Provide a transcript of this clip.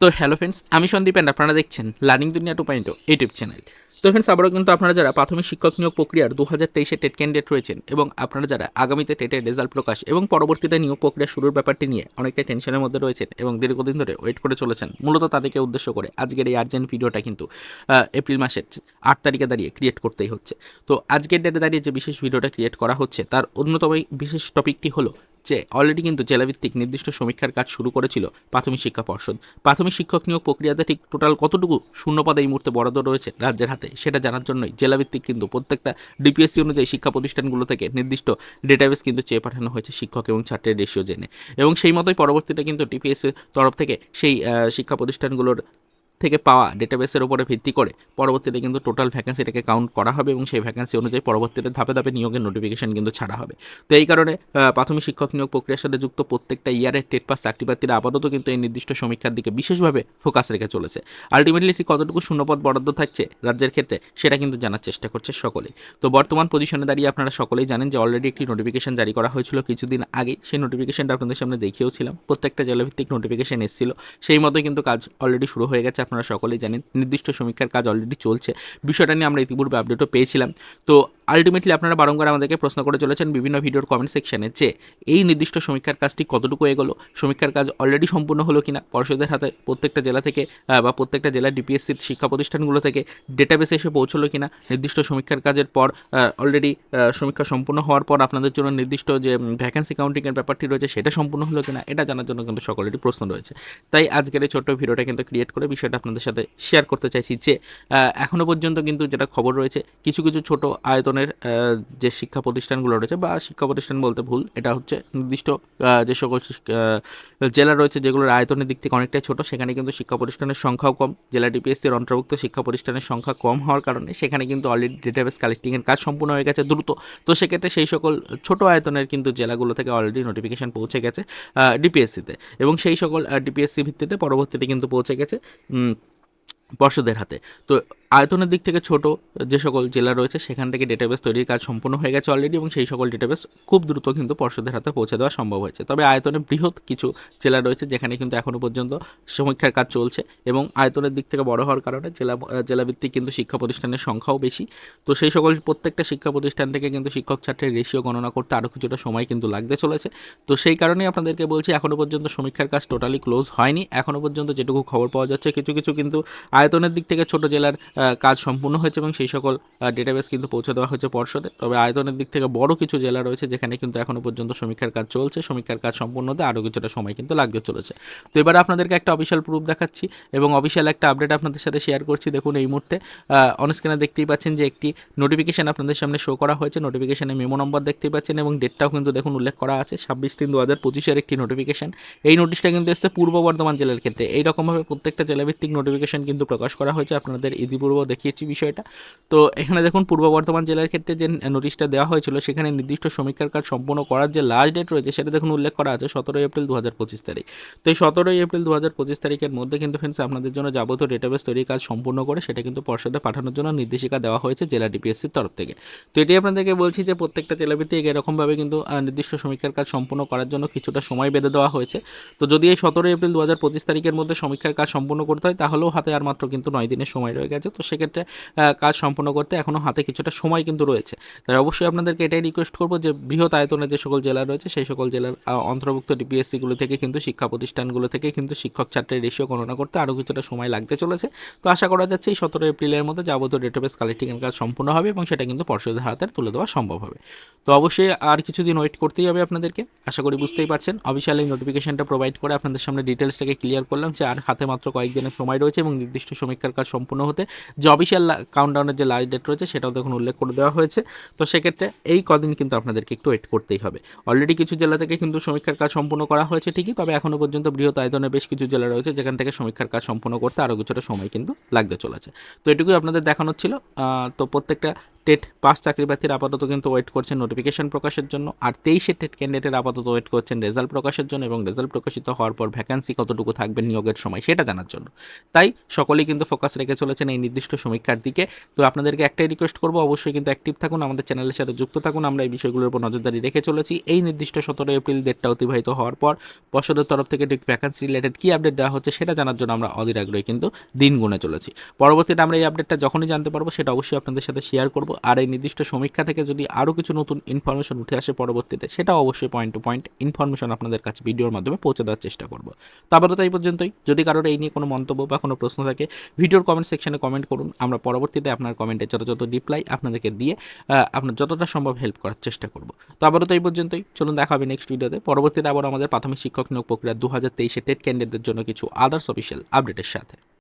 তো hello friends আমি Sandeep and আপনারা দেখছেন learning Duniya two point YouTube channel তো ফ্রেন্ডস আবারও কিন্তু আপনারা যারা প্রাথমিক শিক্ষক নিয়োগ প্রক্রিয়ার দু হাজার তেইশে টেট ক্যান্ডিডেট রয়েছেন এবং আপনারা যারা আগামীতে টেটের রেজাল্ট প্রকাশ এবং পরবর্তীতে নিয়োগ প্রক্রিয়া শুরুর ব্যাপারটি নিয়ে অনেকটাই টেনশনের মধ্যে রয়েছেন এবং দীর্ঘদিন ধরে ওয়েট করে চলেছেন, মূলত তাদেরকে উদ্দেশ্য করে আজকের এই আর্জেন্ট ভিডিওটা কিন্তু এপ্রিল মাসের আট তারিখে দাঁড়িয়ে ক্রিয়েট করতেই হচ্ছে। তো আজকের ডেটে দাঁড়িয়ে যে বিশেষ ভিডিওটা ক্রিয়েট করা হচ্ছে, তার অন্যতম বিশেষ টপিকটি হলো যে অলরেডি কিন্তু জেলাভিত্তিক নির্দিষ্ট সমীক্ষার কাজ শুরু করেছিল প্রাথমিক শিক্ষা পর্ষদ। প্রাথমিক শিক্ষক নিয়োগ প্রক্রিয়াতে ঠিক টোটাল কতটুকু শূন্যপদ এই মুহূর্তে বরাদ্দ রয়েছে রাজ্যের হাতে, সেটা জানার জন্যই জেলাভিত্তিক কিন্তু প্রত্যেকটা ডিপিএসসি অনুযায়ী শিক্ষা প্রতিষ্ঠানগুলো থেকে নির্দিষ্ট ডেটাবেস কিন্তু চেয়ে পাঠানো হয়েছে শিক্ষক এবং ছাত্রের রেশিও জেনে। এবং সেই মতোই পরবর্তীতে কিন্তু ডিপিএসসির তরফ থেকে সেই শিক্ষা প্রতিষ্ঠানগুলোর থেকে পাওয়া ডেটাবেসের উপরে ভিত্তি করে পরবর্তীতে কিন্তু টোটাল ভ্যাকেন্সিটাকে কাউন্ট করা হবে এবং সেই ভ্যাকেন্সি অনুযায়ী পরবর্তীতে ধাপে ধাপে নিয়োগের নোটিফিকেশন কিন্তু ছাড়া হবে। তো এই কারণে প্রাথমিক শিক্ষক নিয়োগ প্রক্রিয়ার সাথে যুক্ত প্রত্যেকটা ইয়ারের টেট পাস চাকরি প্রার্থীরা আপাতত কিন্তু এই নির্দিষ্ট সমীক্ষার দিকে বিশেষভাবে ফোকাস রেখে চলেছে। আলটিমেটলি ঠিক কতটুকু শূন্যপদ বরাদ্দ থাকছে রাজ্যের ক্ষেত্রে সেটা কিন্তু জানার চেষ্টা করছে সকলেই। তো বর্তমান পজিশনে দাঁড়িয়ে আপনারা সকলেই জানেন যে অলরেডি একটি নোটিফিকেশন জারি করা হয়েছিল কিছুদিন আগে। সেই নোটিফিকেশনটা আপনাদের সামনে দেখিয়েওছিলাম প্রত্যেকটা জেলাভিত্তিক নোটিফিকেশন এসেছিল। সেই মতোই কিন্তু কাজ অলরেডি শুরু হয়ে গেছে। আপনারা সকলেই জানেন, নির্দিষ্ট সমীক্ষার কাজ অলরেডি চলছে। বিষয়টা নিয়ে আমরা ইতিপূর্বে আপডেটও পেয়েছিলাম। তো আলটিমেটলি আপনারা বারংবার আমাদেরকে প্রশ্ন করে চলেছেন বিভিন্ন ভিডিওর কমেন্ট সেকশনে যে এই নির্দিষ্ট সমীক্ষার কাজটি কতটুকু এগোলো সমীক্ষার কাজ অলরেডি সম্পূর্ণ হলো কিনা পর্ষদের হাতে প্রত্যেকটা জেলা থেকে বা প্রত্যেকটা জেলার ডিপিএসসির শিক্ষা প্রতিষ্ঠানগুলো থেকে ডেটাবেসে এসে পৌঁছলো কিনা নির্দিষ্ট সমীক্ষার কাজের পর অলরেডি সমীক্ষা সম্পূর্ণ হওয়ার পর আপনাদের জন্য নির্দিষ্ট যে ভ্যাকেন্সি কাউন্টিংয়ের ব্যাপারটি রয়েছে সেটা সম্পূর্ণ হলো কিনা এটা জানার জন্য কিন্তু সকলেরই প্রশ্ন রয়েছে। তাই আজকের এই ছোট্ট ভিডিওটা কিন্তু ক্রিয়েট করে বিষয়টা আপনাদের সাথে শেয়ার করতে চাইছি যে আহ, এখনও পর্যন্ত কিন্তু যেটা খবর রয়েছে কিছু কিছু ছোট আয়তনের আহ, যে শিক্ষা প্রতিষ্ঠানগুলো রয়েছে বা শিক্ষা প্রতিষ্ঠান বলতে ভুল এটা হচ্ছে নির্দিষ্ট যে সকল জেলা রয়েছে যেগুলোর আয়তনের দিক থেকে অনেকটাই ছোট সেখানে কিন্তু শিক্ষা প্রতিষ্ঠানের সংখ্যাও কম। জেলা ডিপিএসসির অন্তর্ভুক্ত শিক্ষা প্রতিষ্ঠানের সংখ্যা কম হওয়ার কারণে সেখানে কিন্তু অলরেডি ডেটাবেস কালেক্টিংয়ের কাজ সম্পূর্ণ হয়ে গেছে দ্রুত। তো সেক্ষেত্রে সেই সকল ছোট আয়তনের কিন্তু জেলাগুলো থেকে অলরেডি নোটিফিকেশান পৌঁছে গেছে ডিপিএসসিতে এবং সেই সকল ডিপিএসসি ভিত্তিতে পরবর্তীতে কিন্তু পৌঁছে গেছে পর্ষদের হাতে। তো আয়তনের দিক থেকে ছোট যে সকল জেলা রয়েছে, সেখান থেকে ডেটাবেস তৈরির কাজ সম্পূর্ণ হয়ে গেছে অলরেডি এবং সেই সকল ডেটাবেস খুব দ্রুত কিন্তু পর্ষদের হাতে পৌঁছে দেওয়া সম্ভব হয়েছে। তবে আয়তনে বৃহৎ কিছু জেলা রয়েছে, যেখানে কিন্তু এখনও পর্যন্ত সমীক্ষার কাজ চলছে এবং আয়তনের দিক থেকে বড় হওয়ার কারণে জেলা, জেলাভিত্তিক কিন্তু শিক্ষা প্রতিষ্ঠানের সংখ্যাও বেশি। তো সেই সকল প্রত্যেকটা শিক্ষা প্রতিষ্ঠান থেকে কিন্তু শিক্ষক ছাত্রের রেশিও গণনা করতে আরও কিছুটা সময় কিন্তু লাগতে চলেছে। তো সেই কারণেই আপনাদেরকে বলছি এখনও পর্যন্ত সমীক্ষার কাজ টোটালি ক্লোজ হয়নি। এখনও পর্যন্ত যেটুকু খবর পাওয়া যাচ্ছে, কিছু কিছু কিন্তু আয়তনের দিক থেকে ছোট জেলার কাজ সম্পূর্ণ হয়েছে এবং সেই সকল ডেটাবেস কিন্তু পৌঁছে দেওয়া হয়েছে পর্ষদে। তবে আয়তনের দিক থেকে বড় কিছু জেলা রয়েছে যেখানে কিন্তু এখনও পর্যন্ত সমীক্ষার কাজ চলছে। সমীক্ষার কাজ সম্পূর্ণ হতে আরও কিছুটা সময় কিন্তু লাগতে চলেছে। তো এবারে আপনাদেরকে একটা অফিসিয়াল প্রুফ দেখাচ্ছি এবং অফিসিয়াল একটা আপডেট আপনাদের সাথে শেয়ার করছি। দেখুন, এই মুহূর্তে অনস্ক্রিনে দেখতেই পাচ্ছেন যে একটি নোটিফিকেশন আপনাদের সামনে শো করা হয়েছে। নোটিফিকেশনে মেমো নম্বর দেখতেই পাচ্ছেন এবং ডেটটাও কিন্তু দেখুন উল্লেখ করা আছে। ছাব্বিশ তিন দু হাজার পঁচিশের একটি নোটিফিকেশন এই নোটিশটা কিন্তু এসছে পূর্ব বর্ধমান জেলার ক্ষেত্রে। এইরকমভাবে প্রত্যেকটা জেলাভিত্তিক নোটিফিকেশন কিন্তু প্রকাশ করা হয়েছে। আপনাদের ইতিপূর্ব দেখিয়েছি বিষয়টা। তো এখানে দেখুন, পূর্ব বর্ধমান জেলার ক্ষেত্রে যে নোটিশটা দেওয়া হয়েছিল, সেখানে নির্দিষ্ট সমীক্ষার কাজ সম্পূর্ণ করার যে লাস্ট ডেট রয়েছে, সেটা দেখুন উল্লেখ করা আছে সতেরোই এপ্রিল দু হাজার পঁচিশ তারিখ। তো এই সতেরোই এপ্রিল দু হাজার পঁচিশ তারিখের মধ্যে কিন্তু ফ্রেন্ডস আপনাদের জন্য যাবতীয় ডেটাবেস তৈরির কাজ সম্পূর্ণ করে, সেটা কিন্তু পর্ষদে পাঠানোর জন্য নির্দেশিকা দেওয়া হয়েছে জেলা ডিপিএসসির তরফ থেকে। তো এটি আপনাদেরকে বলছি যে প্রত্যেকটা জেলাভিত্তিক এরকমভাবে কিন্তু নির্দিষ্ট সমীক্ষার কাজ সম্পূর্ণ করার জন্য কিছুটা সময় বেঁধে দেওয়া হয়েছে। তো যদি এই সতেরোই এপ্রিল দু হাজার পঁচিশ তারিখের মধ্যে সমীক্ষার কাজ সম্পূর্ণ করতে হয়, তাহলেও হাতে আর মাত্র কিন্তু নয় দিনের সময় রয়ে গেছে। তো সেক্ষেত্রে কাজ সম্পূর্ণ করতে এখনও হাতে কিছুটা সময় কিন্তু রয়েছে। তাই অবশ্যই আপনাদেরকে এটাই রিকোয়েস্ট করব যে, বৃহৎ আয়তনের যে সকল জেলা রয়েছে, সেই সকল জেলার অন্তর্ভুক্ত ডিপিএসসিগুলো থেকে কিন্তু, শিক্ষা প্রতিষ্ঠানগুলো থেকে কিন্তু শিক্ষক ছাত্রের রেশিও গণনা করতে আরও কিছুটা সময় লাগতে চলেছে। তো আশা করা যাচ্ছে এই সতেরো এপ্রিলের মধ্যে যাবতীয় ডেটাবেস কালেক্টিংয়ের কাজ সম্পূর্ণ হবে এবং সেটা কিন্তু পর্ষদের হাতে তুলে দেওয়া সম্ভব হবে। তো অবশ্যই আর কিছুদিন ওয়েট করতেই হবে আপনাদেরকে। আশা করি বুঝতেই পারছেন। অফিসিয়াল নোটিফিকেশনটা প্রোভাইড করে আপনাদের সামনে ডিটেলসটাকে ক্লিয়ার করলাম যে, আর হাতে মাত্র কয়েকদিনের সময় রয়েছে এবং নির্দিষ্ট সমীক্ষার কাজ সম্পূর্ণ হতে যে অফিসিয়াল কাউন্টডাউনের যে লাস্ট ডেট রয়েছে সেটাও দেখুন উল্লেখ করে দেওয়া হয়েছে। তো সেক্ষেত্রে এই কদিন কিন্তু আপনাদেরকে একটু ওয়েট করতেই হবে। অলরেডি কিছু জেলা থেকে কিন্তু সমীক্ষার কাজ সম্পূর্ণ করা হয়েছে ঠিকই, তবে এখনও পর্যন্ত বৃহৎ আয়তনে বেশ কিছু জেলা রয়েছে যেখান থেকে সমীক্ষার কাজ সম্পূর্ণ করতে আরও কিছুটা সময় কিন্তু লাগতে চলেছে। তো এটুকুই আপনাদের দেখানোর ছিল। তো প্রত্যেকটা টেট পাস চাকরি প্রার্থীরা আপাতত কিন্তু ওয়েট করছেন নোটিফিকেশন প্রকাশের জন্য। আর তেইশে টেট ক্যান্ডিডেটের আপাতত ওয়েট করছেন রেজাল্ট প্রকাশের জন্য এবং রেজাল্ট প্রকাশিত হওয়ার পর ভ্যাকান্সি কতটুকু থাকবে নিয়োগের সময় সেটা জানার জন্য। তাই সকলেই কিন্তু ফোকাস রেখে চলেছেন এই নির্দিষ্ট সমীক্ষার দিকে। তো আপনাদেরকে একটাই রিকোয়েস্ট করব, অবশ্যই কিন্তু অ্যাক্টিভ থাকুন, আমাদের চ্যানেলের সাথে যুক্ত থাকুন। আমরা এই বিষয়গুলোর উপর নজরদারি রেখে চলেছি। এই নির্দিষ্ট সতেরো এপ্রিল ডেটটা অতিবাহিত হওয়ার পর পর্ষদের তরফ থেকে ঠিক ভ্যাকান্সি রিলেটেড কী আপডেট দেওয়া হচ্ছে সেটা জানার জন্য আমরা অধীর আগ্রহী কিন্তু দিন গুনে চলেছি। পরবর্তীতে আমরা এই আপডেটটা যখনই জানতে পারব সেটা অবশ্যই আপনাদের সাথে শেয়ার করব। আর এই নির্দিষ্ট সমীক্ষা থেকে যদি আরও কিছু নতুন ইনফরমেশন উঠে আসে পরবর্তীতে সেটা অবশ্যই পয়েন্ট টু পয়েন্ট ইনফরমেশন আপনাদের কাছে ভিডিওর মাধ্যমে পৌঁছে দেওয়ার চেষ্টা করব। তো আপাতত এই পর্যন্তই। যদি কারোর এই নিয়ে কোনো মন্তব্য বা কোনো প্রশ্ন থাকে, ভিডিওর কমেন্ট সেকশনে কমেন্ট করুন। আমরা পরবর্তীতে আপনার কমেন্টে যথাযথ রিপ্লাই আপনাদেরকে দিয়ে আপনার যতটা সম্ভব হেল্প করার চেষ্টা করব। তো আপাতত এই পর্যন্তই। চলুন দেখা হবে নেক্সট ভিডিওতে পরবর্তীতে আবার আমাদের প্রাথমিক শিক্ষক নিয়োগ প্রক্রিয়া দু হাজার তেইশে টেট ক্যান্ডিডেটদের জন্য কিছু আদার্স অফিসিয়াল আপডেটের সাথে।